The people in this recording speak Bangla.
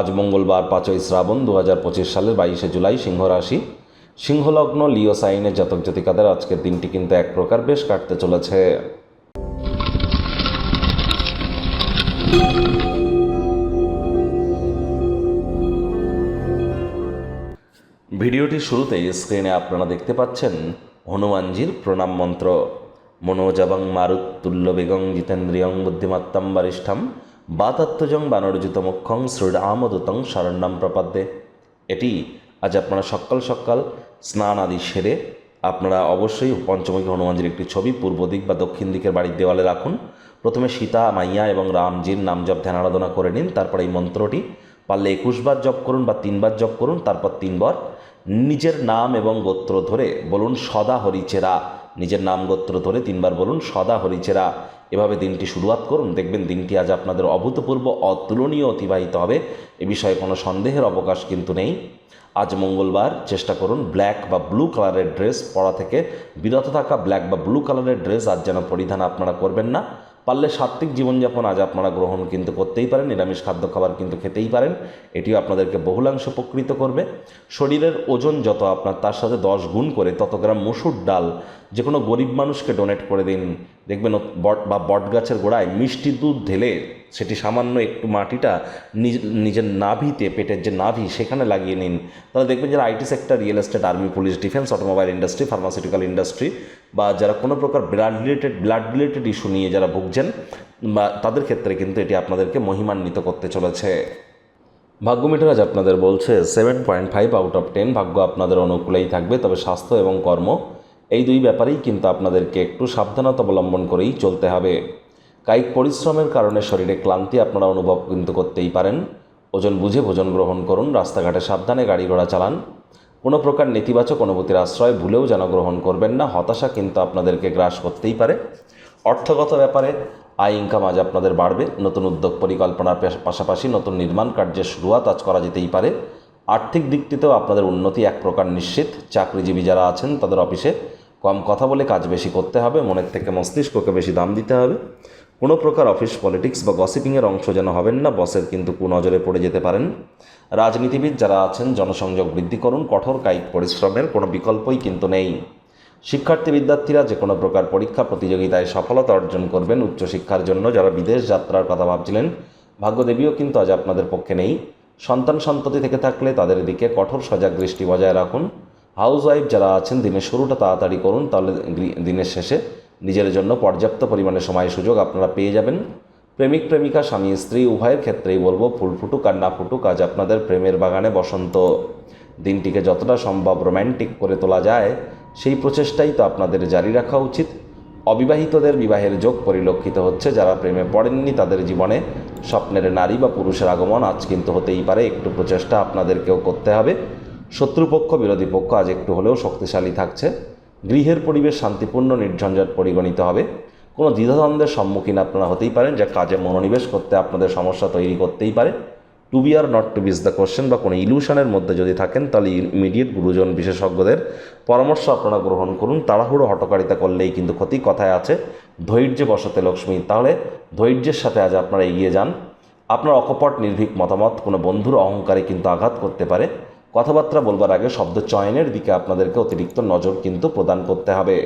আজ মঙ্গলবার পাঁচই শ্রাবণ দু হাজার পঁচিশ সালের বাইশে জুলাই সিংহ রাশি। সিংহলগ্ন লিও সাইনের জাতক জাতিকাদের আজকের দিনটি কিন্তু এক প্রকার বেশ কাটতে চলেছে। ভিডিওটির শুরুতেই স্ক্রিনে আপনারা দেখতে পাচ্ছেন হনুমানজির প্রণাম মন্ত্র। মনোজবং মারুত তুল্য বেগং জিতেন্দ্রিয়ং বুদ্ধিমত্তম বরিষ্ঠম বাতাত্মজং বানরজিত মুখ্যং শ্রীরামদূতং শরণ্যম প্রপদ্যে। এটি আজ আপনারা সকাল সকাল স্নান আদি সেরে আপনারা অবশ্যই পঞ্চমুখী হনুমানজির একটি ছবি পূর্ব দিক বা দক্ষিণ দিকের বাড়ির দেওয়ালে রাখুন। প্রথমে সীতা, মাইয়া এবং রামজির নাম জপ ধ্যান আরাধনা করে নিন, তারপর এই মন্ত্রটি। পারলে একুশবার জপ করুন বা তিনবার জপ করুন, তারপর তিনবার নিজের নাম এবং গোত্র ধরে বলুন সদা হরিচেরা। নিজের নাম গোত্র ধরে তিনবার বলুন সদা হরিচেরা। এভাবে দিনটি শুরুয়াত করুন, দেখবেন দিনটি আজ আপনাদের অভূতপূর্ব অতুলনীয় অতিবাহিত হবে। এ বিষয়ে কোনো সন্দেহের অবকাশ কিন্তু নেই। আজ মঙ্গলবার, চেষ্টা করুন ব্ল্যাক বা ব্লু কালারের ড্রেস পরা থেকে। বিরত থাকা ব্ল্যাক বা ব্লু কালারের ড্রেস আজ যেন পরিধান আপনারা করবেন না। পারলে সাত্ত্বিক জীবনযাপন আজ আপনারা গ্রহণ কিন্তু করতেই পারেন, নিরামিষ খাদ্য খাবার কিন্তু খেতেই পারেন। এটিও আপনাদেরকে বহুলাংশ উপকৃত করবে। শরীরের ওজন যত আপনার তার সাথে দশ গুণ করে তত গ্রাম মসুর ডাল যে কোনো গরিব মানুষকে ডোনেট করে দিন। দেখবেন বট বা বট গাছের গোড়ায় মিষ্টি দুধ ঢেলে সেটি সামান্য একটু মাটিটা নিজ- নিজের নাভিতে, পেটের যে নাভি, সেখানে লাগিয়ে নিন। তাহলে দেখবেন যারা IT sector, real estate, army, police, defence, automobile industry, pharmaceutical industry, বা যারা কোনো প্রকার blood related blood related issue নিয়ে যারা ভুগছেন, বা তাদের ক্ষেত্রে কিন্তু এটি আপনাদেরকে মহিমান্বিত করতে চলেছে। ভাগ্য মিটার আজ আপনাদের বলছে, seven point five out of ten ভাগ্য আপনাদের অনুকূলেই থাকবে, তবে স্বাস্থ্য এবং কর্ম, এই দুই ব্যাপারেই কিন্তু আপনাদেরকে একটু সাবধানতা অবলম্বন করেই চলতে হবে। কায়িক পরিশ্রমের কারণে শরীরে ক্লান্তি আপনারা অনুভব কিন্তু করতেই পারেন। ওজন বুঝে ভোজন গ্রহণ করুন, রাস্তাঘাটে সাবধানে গাড়ি ঘোড়া চালান। কোনো প্রকার নেতিবাচক অনুভূতির আশ্রয় ভুলেও যেন গ্রহণ করবেন না, হতাশা কিন্তু আপনাদেরকে গ্রাস করতেই পারে। অর্থগত ব্যাপারে আয় ইনকাম আজ আপনাদের বাড়বে, নতুন উদ্যোগ পরিকল্পনার পাশাপাশি নতুন নির্মাণ কার্যের শুরুয়াত আজ করা যেতেই পারে। আর্থিক দিকটিতেও আপনাদের উন্নতি এক প্রকার নিশ্চিত। চাকরিজীবী যারা আছেন তাদের অফিসে কম কথা বলে কাজ বেশি করতে হবে, মনের থেকে মস্তিষ্ককে বেশি দাম দিতে হবে। কোনো প্রকার অফিস পলিটিক্স বা গসিপিংয়ের অংশ যেন হবেন না, বসের কিন্তু কুনজরে পড়ে যেতে পারেন। রাজনীতিবিদ যারা আছেন, জনসংযোগ বৃদ্ধি করুন, কঠোর কায়িক পরিশ্রমের কোনো বিকল্পই কিন্তু নেই। শিক্ষার্থী বিদ্যার্থীরা যে কোনো প্রকার পরীক্ষা প্রতিযোগিতায় সফলতা অর্জন করবেন উচ্চশিক্ষার জন্য যারা বিদেশ যাত্রার কথা ভাবছিলেন, ভাগ্যদেবীও কিন্তু আজ আপনাদের পক্ষে নেই। সন্তান সন্ততি থেকে থাকলে তাদের দিকে কঠোর সজাগ দৃষ্টি বজায় রাখুন। হাউস ওয়াইফ যারা আছেন, দিনের শুরুটা তাড়াতাড়ি করুন, তাহলে দিনের শেষে নিজের জন্য পর্যাপ্ত পরিমাণে সময় সুযোগ আপনারা পেয়ে যাবেন। প্রেমিক, প্রেমিকা, স্বামী, স্ত্রী, উভয়ের ক্ষেত্রেই বলব, ফুল ফুটুক আর না ফুটুক, আজ আপনাদের প্রেমের বাগানে বসন্ত। দিনটিকে যতটা সম্ভব রোম্যান্টিক করে তোলা যায়, সেই প্রচেষ্টাই তো আপনাদের জারি রাখা উচিত। অবিবাহিতদের বিবাহের যোগ পরিলক্ষিত হচ্ছে, যারা প্রেমে পড়েননি তাদের জীবনে স্বপ্নের নারী বা পুরুষের আগমন আজ কিন্তু হতেই পারে, একটু প্রচেষ্টা আপনাদেরকেও করতে হবে। শত্রুপক্ষ, বিরোধী পক্ষ আজ একটু হলেও শক্তিশালী থাকছে। গৃহের পরিবেশ শান্তিপূর্ণ, নির্ঝঞ্ঝাট পরিগণিত হবে। কোনো দ্বিধাদ্বন্দ্বের সম্মুখীন আপনারা হতেই পারেন, যা কাজে মনোনিবেশ করতে আপনাদের সমস্যা তৈরি করতেই পারে। To be or not to be the question বা কোনো ইলিউশনের মধ্যে যদি থাকেন, তাহলে ইমিডিয়েট গুরুজন বিশেষজ্ঞদের পরামর্শ আপনারা গ্রহণ করুন। তাড়াহুড়ো হটকারিতা করলেই কিন্তু ক্ষতি কথায় আছে। ধৈর্যে বসতে লক্ষ্মী, তাহলে ধৈর্যের সাথে আজ আপনারা এগিয়ে যান। আপনার অকপট, নির্ভীক মতামত কোনো বন্ধুর অহংকারে কিন্তু আঘাত করতে পারে। কথাবার্তা বলবার আগে শব্দ চয়নের দিকে আপনাদেরকে অতিরিক্ত নজর কিন্তু প্রদান করতে হবে।